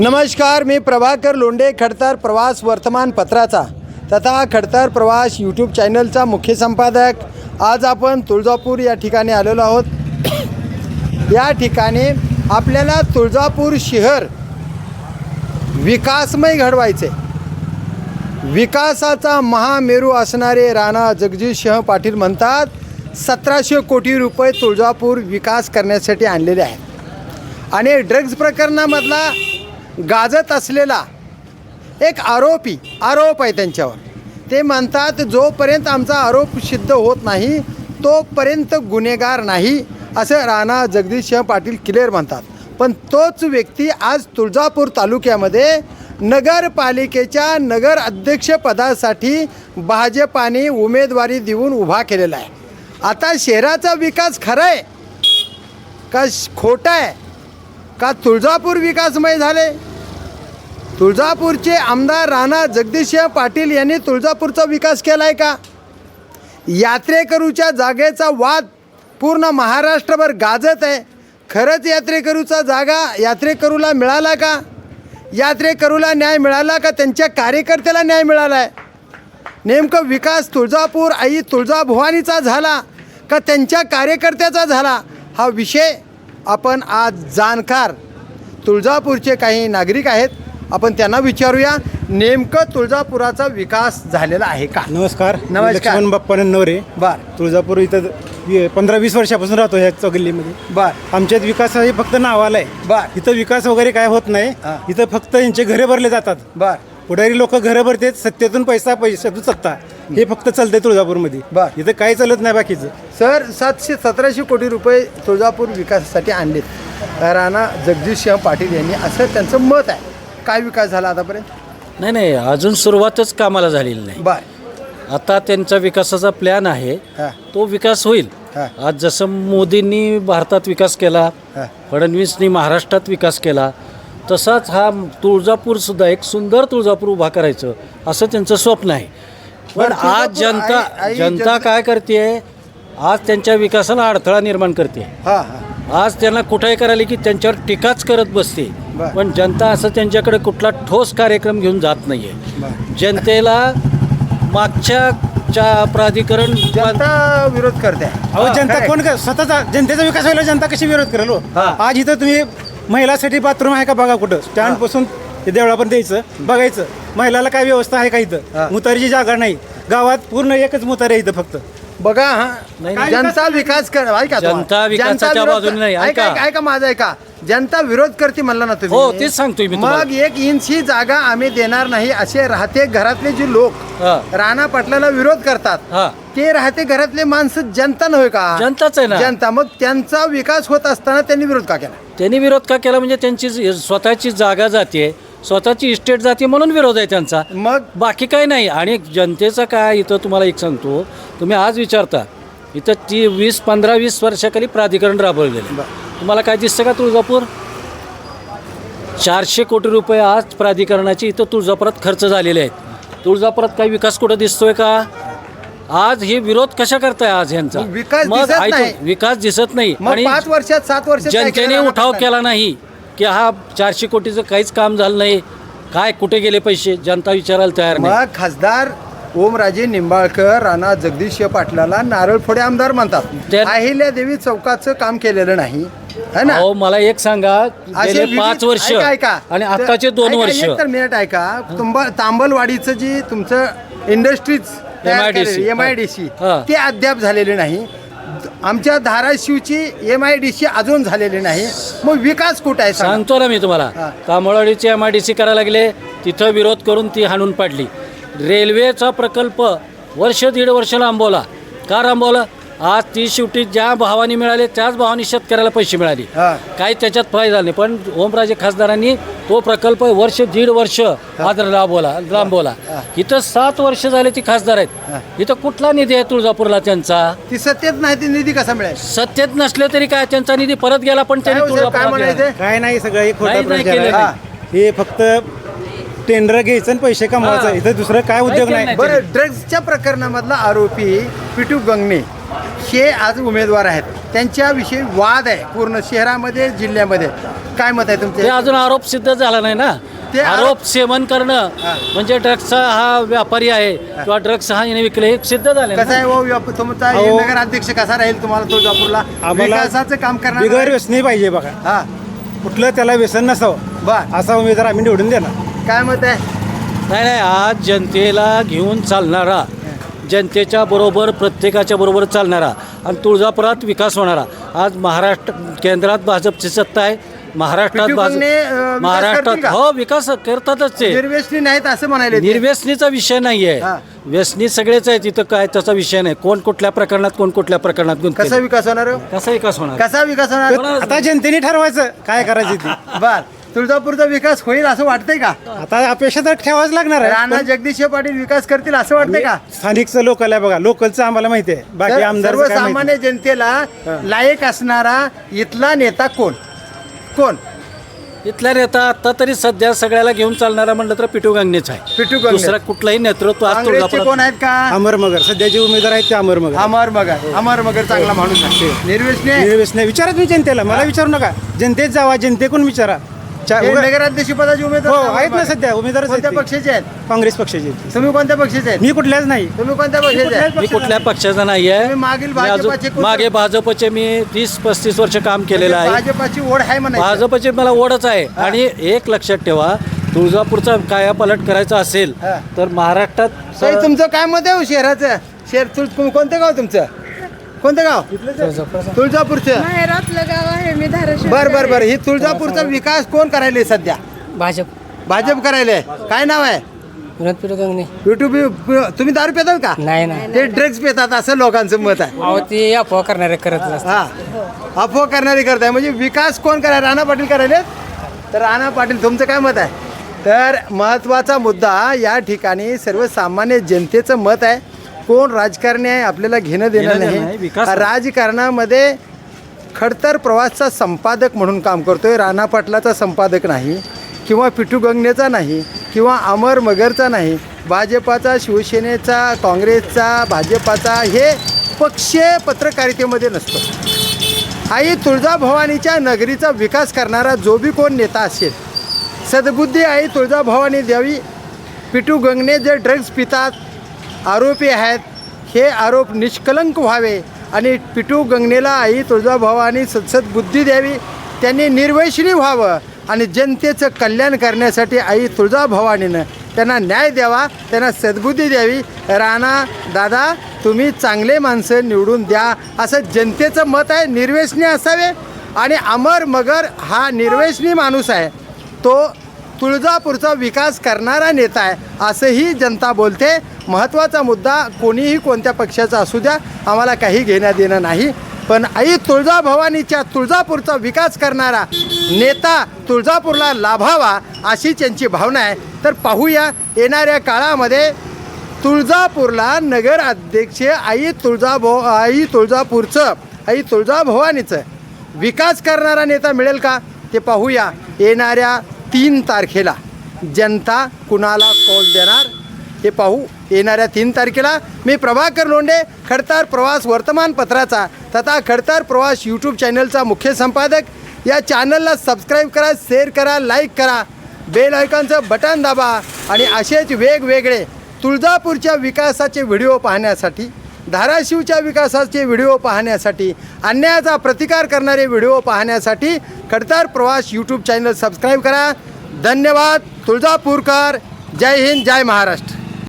नमस्कार मी प्रभाकर लोंढे खडतर प्रवास वर्तमानपत्राचा तथा खडतर प्रवास यूट्यूब चॅनलचा मुख्य संपादक. आज आपण तुळजापूर या ठिकाणी आलेलो आहोत. या ठिकाणी आपल्याला तुळजापूर शहर विकासमय घडवायचे. विकासाचा महामेरू असणारे राणा जगदीशसिंह पाटील म्हणतात सतराशे कोटी रुपये तुळजापूर विकास करण्यासाठी आणलेले आहेत. आणि ड्रग्ज प्रकरणामधला गाजत असलेला एक आरोपी आरोप आहे त्यांच्यावर. ते म्हणतात जोपर्यंत आमचा आरोप सिद्ध होत नाही तोपर्यंत गुन्हेगार नाही असं राणा जगदीश सिंह पाटील क्लिअर म्हणतात. पण तोच व्यक्ती आज तुळजापूर तालुक्यामध्ये नगरपालिकेच्या नगर अध्यक्षपदासाठी भाजपाने उमेदवारी देऊन उभा केलेला आहे. आता शहराचा विकास खरा आहे? का खोटा आहे? का तुळजापूर विकासमय झाले? तुळजापूरचे आमदार राणा जगदीशसिंह पाटील यांनी तुळजापूरचा विकास केला आहे का? यात्रेकरूच्या जागेचा वाद पूर्ण महाराष्ट्रभर गाजत आहे. खरंच यात्रेकरूचा जागा यात्रेकरूला मिळाला का? यात्रेकरूला न्याय मिळाला का? त्यांच्या कार्यकर्त्याला न्याय मिळाला आहे नेमकं विकास तुळजापूर आई तुळजाभवानीचा झाला का त्यांच्या कार्यकर्त्याचा झाला? हा विषय आपण आज जाणकार तुळजापूरचे काही नागरिक आहेत. आपण त्यांना विचारूया नेमकं तुळजापुराचा विकास झालेला आहे का? नमस्कार नमस्कार. लक्ष्मण बाप्पा नवरे बर. तुळजापूर इथं पंधरा वीस वर्षापासून राहतो ह्या चौगल्लीमध्ये. बर. आमच्यात विकास हे फक्त नावाला आहे. बर. इथं विकास वगैरे काय होत नाही. हा. इथं फक्त यांचे घरे भरले जातात. बर. पुढारी लोक घरं भरतात सत्तेतून पैसा पैशातून सत्ता. हे फक्त चालतंय तुळजापूरमध्ये. बर. इथं काही चालत नाही बाकीचं. सर सातशे सतराशे कोटी रुपये तुळजापूर विकासासाठी आणलेत. राणा जगदीशसिंह पाटील यांनी असं त्यांचं मत आहे. काय विकास झाला आतापर्यंत? नाही नाही अजून सुरुवातच कामाला झालेली नाही. बर. आता त्यांचा विकासाचा प्लॅन आहे. हां. तो विकास होईल. हां. आज जसं मोदींनी भारतात विकास केला हां. फडणवीसनी महाराष्ट्रात विकास केला तसाच हा तुळजापूरसुद्धा एक सुंदर तुळजापूर उभा करायचं असं त्यांचं स्वप्न आहे. पण बरं, आज तुळजापूर जनता जनता जनता- काय करते आज त्यांच्या विकासाला अडथळा निर्माण करते हां हां. आज त्यांना कुठेही करायला की त्यांच्यावर टीकाच करत बसते बर. पण जनता असं त्यांच्याकडे कुठला ठोस कार्यक्रम घेऊन जात नाहीये बर जनतेला मागच्या च्या प्राधिकरण जनता विरोध करते अहो जनता. कोण कर- स्वतःचा जनतेचा विकास व्हायला जनता कशी विरोध करेल हो? हा. आज इथं तुम्ही महिलासाठी बाथरूम आहे का बघा कुठं स्टँडपासून ते देवळापर्यंत द्यायचं बघायचं महिलाला काय व्यवस्था आहे का हा. इथं मुतारीची जागा नाही गावात पूर्ण एकच मुतारी आहे इथं फक्त बघा हा. नाही. जनता विकास कर ऐका जनता तुम्हाला. विकासाच्या बाजूने नाही, ऐका. ऐका. ऐका- ऐका माझं ऐका. जनता विरोध करते म्हणला ना तुम्ही? हो, तेच सांगतोय मी तुम्हाला. मग एक इंच ही जागा आम्ही देणार नाही असे राहते घरातले जे लोक हा. राणा पाटलाला विरोध करतात. हा. ते राहते घरातले माणसं जनता नव्हे का? जनताच आहे ना. जनता. मग त्यांचा विकास होत असताना त्यांनी विरोध का केला? त्यांनी विरोध का केला? म्हणजे त्यांची जी- स्वतःची जागा जाते स्वतःची इस्टेट जाते म्हणून विरोध आहे त्यांचा. मग? बाकी काही नाही. आणि जनतेचं काय इथं तुम्हाला एक सांगतो. तुम्ही आज विचारता इथं ती वीस पंधरा वीस वर्षाखाली प्राधिकरण राबवलेलं तुम्हाला काय दिसतं का तुळजापूर? चारशे कोटी रुपये आज प्राधिकरणाचे इथं तुळजापुरात खर्च झालेले आहेत. तुळजापुरात काही विकास कुठं दिसतोय का? आज हे विरोध कशा करताय आज यांचा मग विकास मग दिसत ऐकून- नाही. विकास दिसत नाही. मग पाच वर्षात सात वर्षात काय केलं जनतेने उठाव? केला नाही. की हा चारशे कोटीचं काहीच काम झालं नाही. काय कुठे गेले पैसे? जनता विचारायला तयार नाही. मग खासदार ओमराजे निंबाळकर राणा जगदीश पाटलाला नारळ फोडे आमदार म्हणतात. त्या- अहिल्या देवी चौकाचं काम केलेलं नाही. है ना? अहो मला एक सांगा असे गेले विविध- पाच वर्ष ऐका, ऐका. आणि तर- आत्ताचे दोन ऐका, वर्ष. एक तर मिनिट ऐका. तुंबा तांबलवाडीचं जी तुमचं industries MIDC. M I D C हा. ते अद्याप झालेले नाही. आमच्या धाराशिवची एम आय डी सी अजून झालेली नाही. मग विकास कुठं आहे सांगा? सांगतो ना मी तुम्हाला. हा. तामळवाडीची एम आय डी सी करायला लागले तिथं विरोध करून ती हाणून पाडली. रेल्वेचा प्रकल्प वर्ष दीड वर्ष लांबवला का लांबवला आज ती शेवटी ज्या भावाने मिळाले त्याच भावाने शेतकऱ्याला पैसे मिळाले. हा. काही त्याच्यात फायदा झाला नाही. पण ओमराजे खासदारांनी तो प्रकल्प वर्ष दीड वर्ष आज लांबवला लांबवला इथं सात वर्ष झाले ती खासदार आहेत. इथं कुठला निधी आहे तुळजापूरला त्यांचा? ती सत्तेत नाही ती निधी कसा मिळेल? सत्तेत नसले तरी काय त्यांचा निधी परत गेला पण त्यांनी हो काय काय नाही सगळं एक खोटा नाही, नाही प्रचार केलेलं आहे. हे फक्त टेंडर घ्यायचं आणि पैसे कमवायचं. हा. इथं दुसरं काय उद्योग नाही. बरं ड्रग्जच्या प्रकरणामधला आरोपी पिटू गंगणे हे आज उमेदवार आहेत. त्यांच्याविषयी वाद आहे पूर्ण शहरामध्ये जिल्ह्यामध्ये. काय मत आहे ते तुमचे अजून आरोप सिद्ध झाला नाही ना? ते आरोप- सेवन करणं हा. म्हणजे ड्रग्सचा हा व्यापारी आहे किंवा ड्रग्स हा याने विकले हे सिद्ध झाले कसं. आहे हो व्याप- तुमचा अहो. नगराध्यक्ष कसा राहील तुम्हाला तुळजापूरला आम्हाला विकासाचं काम करणार बिगर व्यसनी पाहिजे बघा. हा. कुठलं त्याला व्यसन नसावं. बर. असा उमेदवार आम्ही निवडून देणार. काय मत आहे? नाही नाही आज जनतेला घेऊन चालणारा जनतेच्या बरोबर प्रत्येकाच्या बरोबर चालणारा आणि तुळजापुरात विकास होणारा आज महाराष्ट्र केंद्रात भाजपची सत्ता आहे महाराष्ट्रात भाजप महाराष्ट्रात? हो विकास करतातच ते निर्व्यसनी नाहीत असं म्हणाले ते. निर्व्यसनीचा विषय नाही हा. आहे व्यसनी सगळेच आहे तिथं काय त्याचा विषय नाही कोण कुठल्या प्रकरणात कोण कुठल्या प्रकरणात कसा गुंतलेलं. विकास होणार हो? कसा विकास होणार कसा विकास होणार आता जनतेने ठरवायचं काय करायचं ते बर तुळजापूरचा विकास होईल असं वाटतंय का? आता अपेक्षा तर ठेवाच लागणार आहे राणा जगदीश पाटील विकास करतील असं वाटतंय का? स्थानिकचं लोकल आहे बघा लोकलचं आम्हाला माहिती आहे. बाकी तर आमदार सर्वसामान्य जनतेला लायक असणारा इथला नेता कोण? कोण? इथल्या नेता आता तरी सध्या सगळ्याला घेऊन चालणारा म्हणलं तर पिटू गांगणेच आहे. पिटू गंगणे. दुसरा कुठलाही नेतृत्व आज काँग्रेसचे कोण तुळजापुरात आहेत का? अमर मगर सध्याचे उमेदवार आहेत ते अमर मगर. अमर मगर. अमर मगर चांगला माणूस आहे. निर्व्यसनी आहे. निर्व्यसनी विचारा तुम्ही जनतेला मला विचारू नका. जनतेत जावा जनतेकडून विचारा. चा- हे नगराध्यक्ष पदाचे हो उमेदवार आहेत ना सध्या उमेदवारच आहेत कोणत्या ते. पक्षाचे आहेत? काँग्रेस पक्षाचे आहेत. तुम्ही कोणत्या पक्षाचे आहेत? मी कुठल्याच नाही. तुम्ही कोणत्या पक्षाचे आहेत? मी कुठल्या पक्षाचा नाही आहे तुम्ही मागील मी अजून- भाजपाचे कोण- मागे भाजपचे मी तीस पस्तीस वर्ष काम केलेलं आहे. म्हणजे भाजपाची ओढ आहे म्हणा भाजपची मला ओढच आहे. आणि एक लक्षात ठेवा तुळजापूरचा कायापालट करायचा असेल हा. तर महाराष्ट्रात ताई, तुमचं काय मत आहे हो शहराचं? शहर तुळ- कोणतं गाव तुमचं? कोणतं गाव? तुळजापूरचं. माहेरातलं गाव आहे मी धाराशिव बर बर बर. ही तुळजापूरचा विकास कोण करायले सध्या? भाजप. भाजप करायले. काय नाव आहे? विनोद युट्यूब तुम्ही दारू पितात का? नाही नाही. ते ड्रग्ज पितात असं लोकांचं मत आहे. अहो ते अफवा करणारे करत असतात. हा. अफवा करणारी करताय म्हणजे विकास कोण कराय राणा पाटील करायले. तर राणा पाटील तुमचं काय मत आहे? तर महत्त्वाचा मुद्दा या ठिकाणी सर्वसामान्य जनतेचं मत आहे. कोण राजकारणी आहे आपल्याला घेणं देणं नाही, राजकारणामध्ये खडतर प्रवासचा संपादक म्हणून काम करतोय राणा पाटलाचा संपादक नाही किंवा पिटू गंगनेचा नाही किंवा अमर मगरचा नाही भाजपाचा शिवसेनेचा काँग्रेसचा भाजपाचा हे पक्षीय पत्रकारितेमध्ये नसतो. आई तुळजाभवानीच्या नगरीचा विकास करणारा जो बी कोण नेता असेल सद्बुद्धी आई तुळजाभवानी द्यावी पिटू गंगणे जे ड्रग्ज पितात आरोपी आहेत. हे आरोप निष्कलंक व्हावे आणि पिटू गंगनेला आई तुळजाभवानी सत्सद बुद्धी द्यावी त्यांनी निर्वैषणी व्हावं आणि जनतेचं कल्याण करण्यासाठी आई तुळजाभवानीनं त्यांना न्याय द्यावा त्यांना सद्बुद्धी द्यावी. राणा दादा तुम्ही चांगले माणसं निवडून द्या. असं जनतेचं मत आहे निर्वेशनी असावे आणि अमर मगर हा निर्वेशनी माणूस आहे. तो तुळजापूरचा विकास करणारा नेता आहे असंही जनता बोलते. महत्त्वाचा मुद्दा कोणीही कोणत्या पक्षाचा असू द्या आम्हाला काही घेण्या देणं नाही. पण आई तुळजाभवानीच्या तुळजापूरचा विकास करणारा नेता तुळजापूरला लाभावा अशी त्यांची भावना आहे. तर पाहूया येणाऱ्या काळामध्ये तुळजापूरला नगर अध्यक्ष आई तुळजाभो आई तुळजापूरचं आई तुळजाभवानीचं विकास करणारा नेता मिळेल का? ते पाहूया येणाऱ्या तीन तारखेला जनता कुणाला कॉल देणार? हे पाहू. येणाऱ्या तीन तारखेला मी प्रभाकर लोंढे खडतार प्रवास वर्तमानपत्राचा तथा खडतार प्रवास यूट्यूब चॅनलचा मुख्य संपादक. या चॅनलला सबस्क्राईब करा शेअर करा लाईक करा. बेल आयकॉनचं बटन दाबा आणि असेच वेगवेगळे तुळजापूरच्या विकासाचे व्हिडिओ पाहण्यासाठी धाराशिवच्या विकासाचे व्हिडिओ पाहण्यासाठी अन्यायाचा प्रतिकार करणारे व्हिडिओ पाहण्यासाठी खडतार प्रवास यूट्यूब चॅनल सबस्क्राईब करा. धन्यवाद. तुळजापूरकर. जय हिंद. जय महाराष्ट्र.